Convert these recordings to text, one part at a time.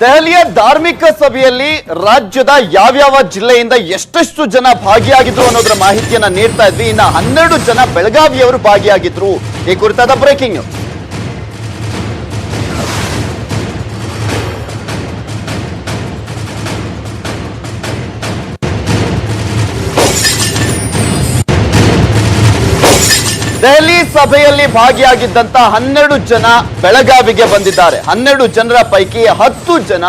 ದೆಹಲಿಯ ಧಾರ್ಮಿಕ ಸಭೆಯಲ್ಲಿ ರಾಜ್ಯದ ಯಾವ್ಯಾವ ಜಿಲ್ಲೆಯಿಂದ ಎಷ್ಟೆಷ್ಟು ಜನ ಭಾಗಿಯಾಗಿದ್ರು ಅನ್ನೋದರ ಮಾಹಿತಿಯನ್ನ ನೀಡ್ತಾ ಇದ್ವಿ. ಇನ್ನ ಹನ್ನೆರಡು ಜನ ಬೆಳಗಾವಿಯವರು ಭಾಗಿಯಾಗಿದ್ರು. ಈ ಕುರಿತಾದ ಬ್ರೇಕಿಂಗ್ ನ್ಯೂಸ್ ದೆಹಲಿ ಸಭೆಯಲ್ಲಿ ಭಾಗಿಯಾಗಿದ್ದಂತ ಹನ್ನೆರಡು ಜನ ಬೆಳಗಾವಿಗೆ ಬಂದಿದ್ದಾರೆ. ಹನ್ನೆರಡು ಜನರ ಪೈಕಿ ಹತ್ತು ಜನ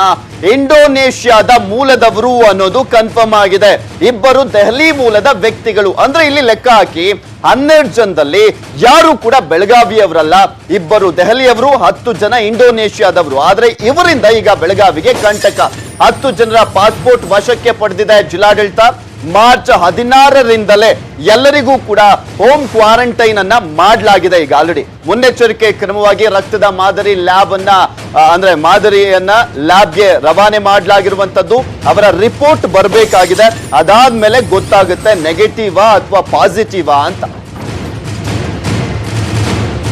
ಇಂಡೋನೇಷ್ಯಾದ ಮೂಲದವರು ಅನ್ನೋದು ಕನ್ಫರ್ಮ್ ಆಗಿದೆ. ಇಬ್ಬರು ದೆಹಲಿ ಮೂಲದ ವ್ಯಕ್ತಿಗಳು. ಅಂದ್ರೆ ಇಲ್ಲಿ ಲೆಕ್ಕ ಹಾಕಿ ಹನ್ನೆರಡು ಜನದಲ್ಲಿ ಯಾರು ಕೂಡ ಬೆಳಗಾವಿಯವರಲ್ಲ. ಇಬ್ಬರು ದೆಹಲಿಯವರು, ಹತ್ತು ಜನ ಇಂಡೋನೇಷ್ಯಾದವರು. ಆದ್ರೆ ಇವರಿಂದ ಈಗ ಬೆಳಗಾವಿಗೆ ಕಂಟಕ. ಹತ್ತು ಜನರ ಪಾಸ್ಪೋರ್ಟ್ ವಶಕ್ಕೆ ಪಡೆದಿದೆ ಜಿಲ್ಲಾಡಳಿತ. ಮಾರ್ಚ್ ಹದಿನಾರರಿಂದಲೇ ಎಲ್ಲರಿಗೂ ಕೂಡ ಹೋಮ್ ಕ್ವಾರಂಟೈನ್ ಅನ್ನ ಮಾಡಲಾಗಿದೆ ಈಗ ಆಲ್ರೆಡಿ. ಮುನ್ನೆಚ್ಚರಿಕೆ ಕ್ರಮವಾಗಿ ರಕ್ತದ ಮಾದರಿ ಲ್ಯಾಬ್ ಅನ್ನ ಅಂದ್ರೆ ಮಾದರಿಯನ್ನ ಲ್ಯಾಬ್ಗೆ ರವಾನೆ ಮಾಡಲಾಗಿರುವಂತದ್ದು ಅವರ ರಿಪೋರ್ಟ್ ಬರಬೇಕಾಗಿದೆ. ಅದಾದ್ಮೇಲೆ ಗೊತ್ತಾಗುತ್ತೆ ನೆಗೆಟಿವಾ ಅಥವಾ ಪಾಸಿಟಿವಾ ಅಂತ.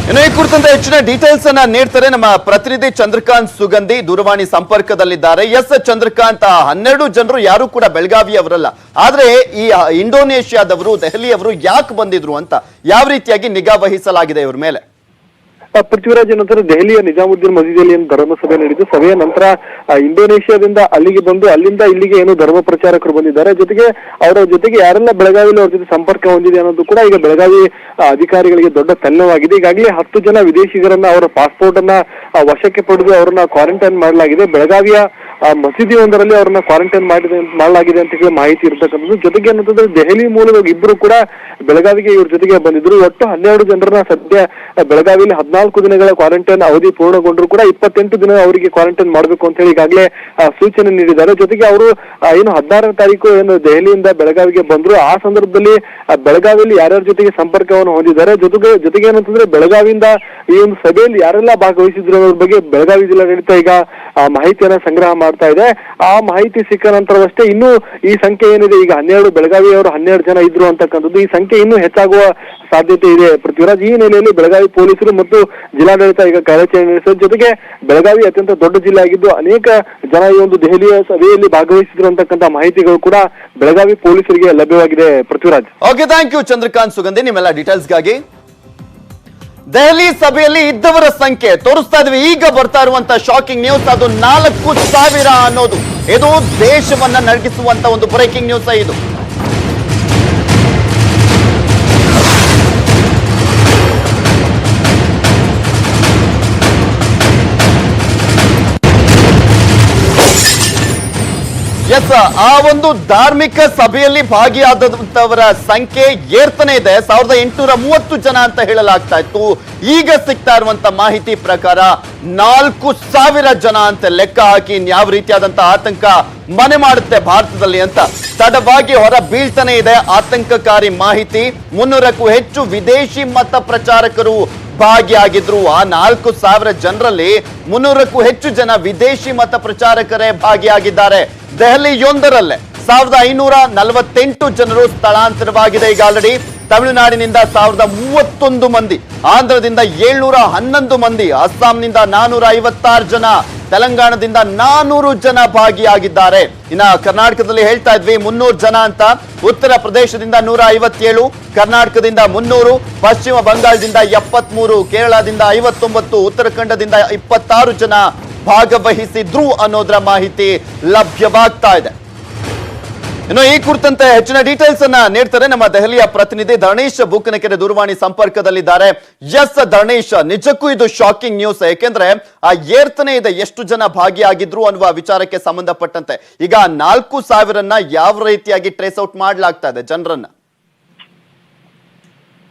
ಇನ್ನು ಈ ಕುರಿತಂತೆ ಹೆಚ್ಚಿನ ಡೀಟೇಲ್ಸ್ ಅನ್ನ ನೀಡ್ತಾರೆ ನಮ್ಮ ಪ್ರತಿನಿಧಿ ಚಂದ್ರಕಾಂತ್ ಸುಗಂಧಿ. ದೂರವಾಣಿ ಸಂಪರ್ಕದಲ್ಲಿದ್ದಾರೆ. ಎಸ್ ಚಂದ್ರಕಾಂತ್ ಹನ್ನೆರಡು ಜನರು ಯಾರು ಕೂಡ ಬೆಳಗಾವಿಯವರಲ್ಲ. ಆದ್ರೆ ಈ ಇಂಡೋನೇಷ್ಯಾದವರು, ದೆಹಲಿಯವರು ಯಾಕೆ ಬಂದಿದ್ರು ಅಂತ ಯಾವ ರೀತಿಯಾಗಿ ನಿಗಾ ವಹಿಸಲಾಗಿದೆ ಇವ್ರ ಮೇಲೆ? ಪೃಥ್ವಿರಾಜ್ ನಂತರ ದೆಹಲಿಯ ನಿಜಾಮುದ್ದೀನ್ ಮಸೀದಿಯಲ್ಲಿ ಏನು ಧರ್ಮ ಸಭೆ ನಡೆಯಿತು ಸಭೆಯ ನಂತರ ಇಂಡೋನೇಷ್ಯಾದಿಂದ ಅಲ್ಲಿಗೆ ಬಂದು, ಅಲ್ಲಿಂದ ಇಲ್ಲಿಗೆ ಏನು ಧರ್ಮ ಪ್ರಚಾರಕರು ಬಂದಿದ್ದಾರೆ, ಜೊತೆಗೆ ಅವರ ಜೊತೆಗೆ ಯಾರೆಲ್ಲ ಬೆಳಗಾವಿಯಲ್ಲಿ ಅವ್ರ ಜೊತೆ ಸಂಪರ್ಕ ಹೊಂದಿದೆ ಅನ್ನೋದು ಕೂಡ ಈಗ ಬೆಳಗಾವಿ ಅಧಿಕಾರಿಗಳಿಗೆ ದೊಡ್ಡ ತಲ್ಲವಾಗಿದೆ ಈಗಾಗಲೇ ಹತ್ತು ಜನ ವಿದೇಶಿಗರನ್ನ ಅವರ ಪಾಸ್ಪೋರ್ಟ್ ಅನ್ನ ವಶಕ್ಕೆ ಪಡೆದು ಅವರನ್ನ ಕ್ವಾರಂಟೈನ್ ಮಾಡಲಾಗಿದೆ. ಬೆಳಗಾವಿಯ ಆ, ಮಸೀದಿ ಒಂದರಲ್ಲಿ ಅವ್ರನ್ನ ಕ್ವಾರಂಟೈನ್ ಮಾಡಿದೆ ಮಾಡಲಾಗಿದೆ ಅಂತ ಹೇಳಿ ಮಾಹಿತಿ ಇರ್ತಕ್ಕಂಥದ್ದು. ಜೊತೆಗೆ ಏನಂತಂದ್ರೆ ದೆಹಲಿ ಮೂಲದ ಇಬ್ರು ಕೂಡ ಬೆಳಗಾವಿಗೆ ಇವ್ರ ಜೊತೆಗೆ ಬಂದಿದ್ರು. ಒಟ್ಟು ಹನ್ನೆರಡು ಜನರನ್ನ ಸದ್ಯ ಬೆಳಗಾವಿಯಲ್ಲಿ ಹದಿನಾಲ್ಕು ದಿನಗಳ ಕ್ವಾರಂಟೈನ್ ಅವಧಿ ಪೂರ್ಣಗೊಂಡ್ರು ಕೂಡ ಇಪ್ಪತ್ತೆಂಟು ದಿನ ಅವರಿಗೆ ಕ್ವಾರಂಟೈನ್ ಮಾಡಬೇಕು ಅಂತ ಹೇಳಿ ಈಗಾಗಲೇ ಸೂಚನೆ ನೀಡಿದ್ದಾರೆ. ಜೊತೆಗೆ ಅವರು ಏನು ಹದಿನಾರನೇ ತಾರೀಕು ಏನು ದೆಹಲಿಯಿಂದ ಬೆಳಗಾವಿಗೆ ಬಂದ್ರು. ಆ ಸಂದರ್ಭದಲ್ಲಿ ಬೆಳಗಾವಿಯಲ್ಲಿ ಯಾರ್ಯಾರ ಜೊತೆಗೆ ಸಂಪರ್ಕವನ್ನು ಹೊಂದಿದ್ದಾರೆ? ಜೊತೆಗೆ ಜೊತೆಗೆ ಏನಂತಂದ್ರೆ ಬೆಳಗಾವಿಯಿಂದ ಈ ಒಂದು ಸಭೆಯಲ್ಲಿ ಯಾರೆಲ್ಲ ಭಾಗವಹಿಸಿದ್ರು ಅನ್ನೋದ್ರ ಬಗ್ಗೆ ಬೆಳಗಾವಿ ಜಿಲ್ಲಾಡಳಿತ ಈಗ ಮಾಹಿತಿಯನ್ನ ಸಂಗ್ರಹ ಇದೆ. ಆ ಮಾಹಿತಿ ಸಿಕ್ಕ ನಂತರವಷ್ಟೇ ಇನ್ನೂ ಈ ಸಂಖ್ಯೆ ಏನಿದೆ, ಈಗ ಹನ್ನೆರಡು, ಬೆಳಗಾವಿಯವರು ಹನ್ನೆರಡು ಜನ ಇದ್ರು ಅಂತಕ್ಕಂಥದ್ದು. ಈ ಸಂಖ್ಯೆ ಇನ್ನೂ ಹೆಚ್ಚಾಗುವ ಸಾಧ್ಯತೆ ಇದೆ. ಪೃಥ್ವಿರಾಜ್, ಈ ನೆಲೆಯಲ್ಲಿ ಬೆಳಗಾವಿ ಪೊಲೀಸರು ಮತ್ತು ಜಿಲ್ಲಾಡಳಿತ ಈಗ ಕಾರ್ಯಾಚರಣೆ ನಡೆಸಿದ ಜೊತೆಗೆ ಬೆಳಗಾವಿ ಅತ್ಯಂತ ದೊಡ್ಡ ಜಿಲ್ಲೆ ಆಗಿದ್ದು, ಅನೇಕ ಜನ ಈ ಒಂದು ದೆಹಲಿಯ ಸಭೆಯಲ್ಲಿ ಭಾಗವಹಿಸಿದ್ರು ಅಂತಕ್ಕಂಥ ಮಾಹಿತಿಗಳು ಕೂಡ ಬೆಳಗಾವಿ ಪೊಲೀಸರಿಗೆ ಲಭ್ಯವಾಗಿದೆ. Prithviraj. Okay thank you Chandrakant Sugandhi. ನಿಮ್ಮೆಲ್ಲ ಡೀಟೇಲ್ಸ್ಗಾಗಿ ದೆಹಲಿ ಸಭೆಯಲ್ಲಿ ಇದ್ದವರ ಸಂಖ್ಯೆ ತೋರಿಸ್ತಾ ಇದ್ವಿ. ಈಗ ಬರ್ತಾ ಇರುವಂತ ಶಾಕಿಂಗ್ ನ್ಯೂಸ್ ಅದು ನಾಲ್ಕು ಸಾವಿರ ಅನ್ನೋದು. ಇದು ದೇಶವನ್ನ ನಡಗಿಸುವಂತ ಒಂದು ಬ್ರೇಕಿಂಗ್ ನ್ಯೂಸ್ ಇದು. ಎಸ್ ಆ ಒಂದು ಧಾರ್ಮಿಕ ಸಭೆಯಲ್ಲಿ ಭಾಗಿಯಾದಂತವರ ಸಂಖ್ಯೆ ಏರ್ತನೆ ಇದೆ. ಸಾವಿರದ ಎಂಟುನೂರ ಮೂವತ್ತು ಜನ ಅಂತ ಹೇಳಲಾಗ್ತಾ ಇತ್ತು. ಈಗ ಸಿಗ್ತಾ ಇರುವಂತ ಮಾಹಿತಿ ಪ್ರಕಾರ ನಾಲ್ಕು ಸಾವಿರ ಜನ ಅಂತ ಲೆಕ್ಕ ಹಾಕಿ ಯಾವ ರೀತಿಯಾದಂತ ಆತಂಕ ಮನೆ ಮಾಡುತ್ತೆ ಭಾರತದಲ್ಲಿ ಅಂತ ತಡವಾಗಿ ಹೊರ ಬೀಳ್ತಾನೆ ಇದೆ. ಆತಂಕಕಾರಿ ಮಾಹಿತಿ. ಮುನ್ನೂರಕ್ಕೂ ಹೆಚ್ಚು ವಿದೇಶಿ ಮತ ಪ್ರಚಾರಕರು ಭಾಗಿಯಾಗಿದ್ರು ಆ ನಾಲ್ಕು ಸಾವಿರ ಜನರಲ್ಲಿ ಮುನ್ನೂರಕ್ಕೂ ಹೆಚ್ಚು ಜನ ವಿದೇಶಿ ಮತ ಪ್ರಚಾರಕರೇ ಭಾಗಿಯಾಗಿದ್ದಾರೆ. ದೆಹಲಿಯೊಂದರಲ್ಲೇ ಸಾವಿರದ ಐನೂರ ನಲವತ್ತೆಂಟು ಜನರು ಸ್ಥಳಾಂತರವಾಗಿದೆ. ಈಗ ಆಲ್ರೆಡಿ ತಮಿಳುನಾಡಿನಿಂದ ಸಾವಿರದ ಮೂವತ್ತೊಂದು ಮಂದಿ, ಆಂಧ್ರದಿಂದ ಏಳ್ನೂರ ಹನ್ನೊಂದು ಮಂದಿ, ಅಸ್ಸಾಂನಿಂದ ನಾನೂರ ಐವತ್ತಾರು ಜನ, ತೆಲಂಗಾಣದಿಂದ ನಾನೂರು ಜನ ಭಾಗಿಯಾಗಿದ್ದಾರೆ. ಇನ್ನ ಕರ್ನಾಟಕದಲ್ಲಿ ಹೇಳ್ತಾ ಇದ್ವಿ, ಮುನ್ನೂರು ಜನ ಅಂತ. ಉತ್ತರ ಪ್ರದೇಶದಿಂದ ನೂರ ಐವತ್ತೇಳು, ಕರ್ನಾಟಕದಿಂದ ಮುನ್ನೂರು, ಪಶ್ಚಿಮ ಬಂಗಾಳದಿಂದ ಎಪ್ಪತ್ಮೂರು, ಕೇರಳದಿಂದ ಐವತ್ತೊಂಬತ್ತು, ಉತ್ತರಾಖಂಡದಿಂದ ಇಪ್ಪತ್ತಾರು ಜನ ಭಾಗವಹಿಸಿದ್ರು ಅನ್ನೋದರ ಮಾಹಿತಿ ಲಭ್ಯವಾಗ್ತಾ ಇದೆ. ಇನ್ನು ಈ ಕುರಿತಂತೆ ಹೆಚ್ಚಿನ ಡೀಟೇಲ್ಸ್ ಅನ್ನ ನೀಡ್ತಾರೆ ನಮ್ಮ ದೆಹಲಿಯ ಪ್ರತಿನಿಧಿ ಧರಣೇಶ್ ಬೂಕನಕೆರೆ ದೂರವಾಣಿ ಸಂಪರ್ಕದಲ್ಲಿದ್ದಾರೆ. ಎಸ್ ಧರಣೇಶ್ ನಿಜಕ್ಕೂ ಇದು ಶಾಕಿಂಗ್ ನ್ಯೂಸ್ ಏಕೆಂದ್ರೆ ಆ ಏರ್ತನೆ ಇದೆ, ಎಷ್ಟು ಜನ ಭಾಗಿಯಾಗಿದ್ರು ಅನ್ನುವ ವಿಚಾರಕ್ಕೆ ಸಂಬಂಧಪಟ್ಟಂತೆ. ಈಗ ನಾಲ್ಕು ಸಾವಿರನ್ನ ಯಾವ ರೀತಿಯಾಗಿ ಟ್ರೇಸ್ ಔಟ್ ಮಾಡಲಾಗ್ತಾ ಇದೆ ಜನರನ್ನ?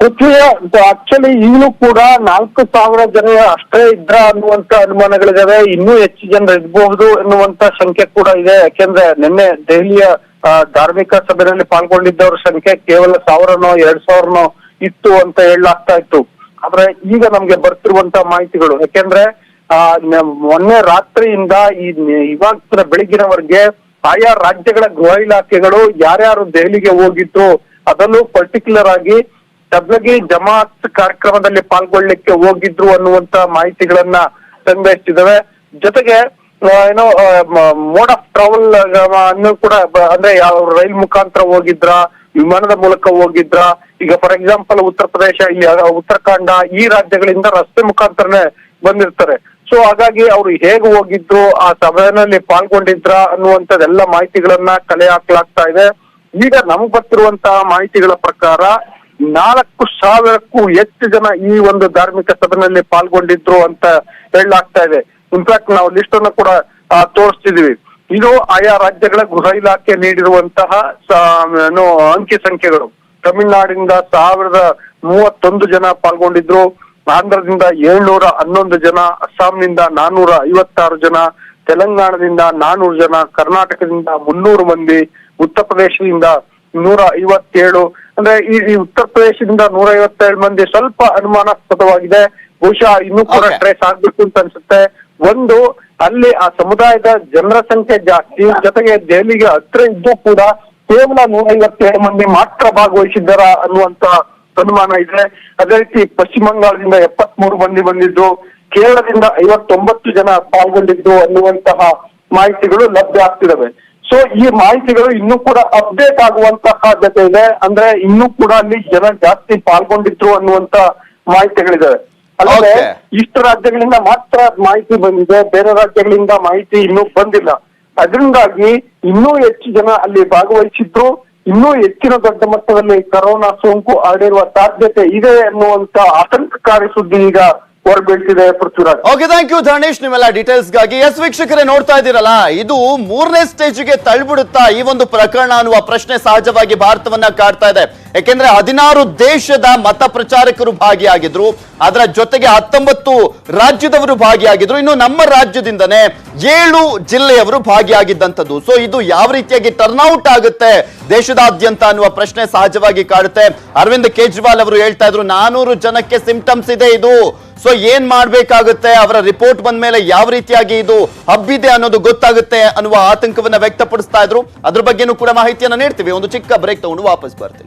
ಆಕ್ಚುಲಿ ಈಗಲೂ ಕೂಡ ನಾಲ್ಕು ಸಾವಿರ ಜನ ಅಷ್ಟೇ ಇದ್ರ ಅನ್ನುವಂತ ಅನುಮಾನಗಳಿದಾವೆ. ಇನ್ನೂ ಹೆಚ್ಚು ಜನರು ಇರಬಹುದು ಎನ್ನುವಂತ ಶಂಕೆ ಕೂಡ ಇದೆ. ಯಾಕೆಂದ್ರೆ ನಿನ್ನೆ ದೆಹಲಿಯ ಧಾರ್ಮಿಕ ಸಭೆಯಲ್ಲಿ ಪಾಲ್ಗೊಂಡಿದ್ದವರ ಸಂಖ್ಯೆ ಕೇವಲ ಸಾವಿರನೋ, ಎರಡ್ ಸಾವಿರನೋ ಇತ್ತು ಅಂತ ಹೇಳಲಾಗ್ತಾ ಇತ್ತು. ಆದ್ರೆ ಈಗ ನಮ್ಗೆ ಬರ್ತಿರುವಂತ ಮಾಹಿತಿಗಳು, ಯಾಕೆಂದ್ರೆ, ಆ ಮೊನ್ನೆ ರಾತ್ರಿಯಿಂದ ಈ ಇವಾಗಿನ ಇವಾಗ ಬೆಳಗಿನವರೆಗೆ ಆಯಾ ರಾಜ್ಯಗಳ ಗೃಹ ಇಲಾಖೆಗಳು ಯಾರ್ಯಾರು ದೆಹಲಿಗೆ ಹೋಗಿದ್ರು ಅದರಲ್ಲೂ ಪರ್ಟಿಕ್ಯುಲರ್ ಆಗಿ ತಬ್ಲಗಿ ಜಮಾತ್ ಕಾರ್ಯಕ್ರಮದಲ್ಲಿ ಪಾಲ್ಗೊಳ್ಳಿಕ್ಕೆ ಹೋಗಿದ್ರು ಅನ್ನುವಂತ ಮಾಹಿತಿಗಳನ್ನ ಸಂಗ್ರಹಿಸಿದಾವೆ ಜೊತೆಗೆ ಏನೋ ಮೋಡ್ ಆಫ್ ಟ್ರಾವೆಲ್ ಅನ್ನು ಕೂಡ ಅಂದ್ರೆ ಯಾವ ರೈಲ್ ಮುಖಾಂತರ ಹೋಗಿದ್ರ, ವಿಮಾನದ ಮೂಲಕ ಹೋಗಿದ್ರ, ಈಗ ಫಾರ್ ಎಕ್ಸಾಂಪಲ್ ಉತ್ತರ ಪ್ರದೇಶ, ಇಲ್ಲಿ ಉತ್ತರಾಖಂಡ, ಈ ರಾಜ್ಯಗಳಿಂದ ರಸ್ತೆ ಮುಖಾಂತರನೇ ಬಂದಿರ್ತಾರೆ. ಸೊ ಹಾಗಾಗಿ ಅವರು ಹೇಗೆ ಹೋಗಿದ್ರು, ಆ ಸಭೆಯಲ್ಲಿ ಪಾಲ್ಗೊಂಡಿದ್ರ ಅನ್ನುವಂಥದ್ದೆಲ್ಲ ಮಾಹಿತಿಗಳನ್ನ ಕಲೆ ಹಾಕಲಾಗ್ತಾ ಇದೆ. ಈಗ ನಮ್ಗೆ ಬರ್ತಿರುವಂತಹ ಮಾಹಿತಿಗಳ ಪ್ರಕಾರ ನಾಲ್ಕು ಸಾವಿರಕ್ಕೂ ಹೆಚ್ಚು ಜನ ಈ ಒಂದು ಧಾರ್ಮಿಕ ಸಭೆಯಲ್ಲಿ ಪಾಲ್ಗೊಂಡಿದ್ರು ಅಂತ ಹೇಳಲಾಗ್ತಾ ಇದೆ. ಇನ್ಫ್ಯಾಕ್ಟ್ ನಾವು ಲಿಸ್ಟ್ ಅನ್ನು ಕೂಡ ತೋರಿಸ್ತಿದೀವಿ ಇದು ಆಯಾ ರಾಜ್ಯಗಳ ಗೃಹ ಇಲಾಖೆ ನೀಡಿರುವಂತಹ ಅಂಕಿ ಸಂಖ್ಯೆಗಳು. ತಮಿಳುನಾಡಿನಿಂದ ಸಾವಿರದ ಮೂವತ್ತೊಂದು ಜನ ಪಾಲ್ಗೊಂಡಿದ್ರು. ಆಂಧ್ರದಿಂದ ಏಳ್ನೂರ ಹನ್ನೊಂದು ಜನ ಅಸ್ಸಾಂನಿಂದ ನಾನ್ನೂರ ಐವತ್ತಾರು ಜನ ತೆಲಂಗಾಣದಿಂದ ನಾನೂರು ಜನ ಕರ್ನಾಟಕದಿಂದ ಮುನ್ನೂರು ಮಂದಿ ಉತ್ತರ ಪ್ರದೇಶದಿಂದ ನೂರ ಐವತ್ತೇಳು. ಅಂದ್ರೆ ಈ ಉತ್ತರ ಪ್ರದೇಶದಿಂದ ನೂರ ಐವತ್ತೇಳು ಮಂದಿ ಸ್ವಲ್ಪ ಅನುಮಾನಾಸ್ಪದವಾಗಿದೆ. ಬಹುಶಃ ಇನ್ನೂ ಕೂಡ. ಟ್ರೇಸ್ ಆಗ್ಬೇಕು ಅಂತ ಅನ್ಸುತ್ತೆ. ಒಂದು, ಅಲ್ಲಿ ಆ ಸಮುದಾಯದ ಜನರ ಸಂಖ್ಯೆ ಜಾಸ್ತಿ, ಜೊತೆಗೆ ದೆಹಲಿಗೆ ಹತ್ರ ಇದ್ದು ಕೂಡ ಕೇವಲ ನೂರೈವತ್ತೇಳು ಮಂದಿ ಮಾತ್ರ ಭಾಗವಹಿಸಿದ್ದಾರ ಅನ್ನುವಂತ ಅನುಮಾನ ಇದೆ. ಅದೇ ರೀತಿ ಪಶ್ಚಿಮ ಬಂಗಾಳದಿಂದ ಎಪ್ಪತ್ಮೂರು ಮಂದಿ ಬಂದಿದ್ದು, ಕೇರಳದಿಂದ ಐವತ್ತೊಂಬತ್ತು ಜನ ಪಾಲ್ಗೊಂಡಿದ್ದು ಅನ್ನುವಂತಹ ಮಾಹಿತಿಗಳು ಲಭ್ಯ ಆಗ್ತಿದ್ದಾವೆ. ಸೊ ಈ ಮಾಹಿತಿಗಳು ಇನ್ನೂ ಕೂಡ ಅಪ್ಡೇಟ್ ಆಗುವಂತಹ ಜೊತೆ ಇದೆ. ಅಂದ್ರೆ ಇನ್ನೂ ಕೂಡ ಅಲ್ಲಿ ಜನ ಜಾಸ್ತಿ ಪಾಲ್ಗೊಂಡಿದ್ರು ಅನ್ನುವಂತ ಮಾಹಿತಿಗಳಿದಾವೆ ಅಲ್ಲದೆ. ಇಷ್ಟು ರಾಜ್ಯಗಳಿಂದ ಮಾತ್ರ ಮಾಹಿತಿ ಬಂದಿದೆ ಬೇರೆ ರಾಜ್ಯಗಳಿಂದ ಮಾಹಿತಿ ಇನ್ನೂ ಬಂದಿಲ್ಲ. ಅದರಿಂದಾಗಿ ಇನ್ನೂ ಹೆಚ್ಚು ಜನ ಅಲ್ಲಿ ಭಾಗವಹಿಸಿದ್ರು ಇನ್ನೂ ಹೆಚ್ಚಿನ ದೊಡ್ಡ ಮಟ್ಟದಲ್ಲಿ ಕರೋನಾ ಸೋಂಕು ಹರಡಿರುವ ಸಾಧ್ಯತೆ ಇದೆ ಅನ್ನುವಂತ ಆತಂಕಕಾರಿ ಸುದ್ದಿ ಈಗ ಹೊರಬೀಳ್ತಿದೆ Prithviraj. Okay thank you Dhanesh ನಿಮ್ಮೆಲ್ಲ ಡೀಟೇಲ್ಸ್ಗಾಗಿ ಎಸ್ ವೀಕ್ಷಕರೇ ನೋಡ್ತಾ ಇದ್ದೀರಲ್ಲ ಇದು ಮೂರನೇ ಸ್ಟೇಜ್ಗೆ ತಳ್ಬಿಡುತ್ತಾ ಈ ಒಂದು ಪ್ರಕರಣ ಅನ್ನುವ ಪ್ರಶ್ನೆ ಸಹಜವಾಗಿ ಭಾರತವನ್ನ ಕಾಡ್ತಾ ಇದೆ. ಯಾಕೆಂದ್ರೆ ಹದಿನಾರು ದೇಶದ ಮತ ಪ್ರಚಾರಕರು ಭಾಗಿಯಾಗಿದ್ರು, ಅದರ ಜೊತೆಗೆ ಹತ್ತೊಂಬತ್ತು ರಾಜ್ಯದವರು ಭಾಗಿಯಾಗಿದ್ರು, ಇನ್ನು ನಮ್ಮ ರಾಜ್ಯದಿಂದನೇ ಏಳು ಜಿಲ್ಲೆಯವರು ಭಾಗಿಯಾಗಿದ್ದಂಥದ್ದು. ಸೊ ಇದು ಯಾವ ರೀತಿಯಾಗಿ ಟರ್ನ್ಔಟ್ ಆಗುತ್ತೆ ದೇಶದಾದ್ಯಂತ ಅನ್ನುವ ಪ್ರಶ್ನೆ ಸಹಜವಾಗಿ ಕಾಡುತ್ತೆ. ಅರವಿಂದ್ ಕೇಜ್ರಿವಾಲ್ ಅವರು ಹೇಳ್ತಾ ಇದ್ರು, ನಾನೂರು ಜನಕ್ಕೆ ಸಿಂಪ್ಟಮ್ಸ್ ಇದೆ ಇದು. ಸೊ ಏನ್ ಮಾಡ್ಬೇಕಾಗುತ್ತೆ? ಅವರ ರಿಪೋರ್ಟ್ ಬಂದ ಮೇಲೆ ಯಾವ ರೀತಿಯಾಗಿ ಇದು ಹಬ್ಬಿದೆ ಅನ್ನೋದು ಗೊತ್ತಾಗುತ್ತೆ ಅನ್ನುವ ಆತಂಕವನ್ನ ವ್ಯಕ್ತಪಡಿಸ್ತಾ ಇದ್ರು. ಅದ್ರ ಬಗ್ಗೆನೂ ಕೂಡ ಮಾಹಿತಿಯನ್ನ ನೀಡ್ತೀವಿ. ಒಂದು ಚಿಕ್ಕ ಬ್ರೇಕ್ ತಗೊಂಡು ವಾಪಸ್ ಬರ್ತೀವಿ.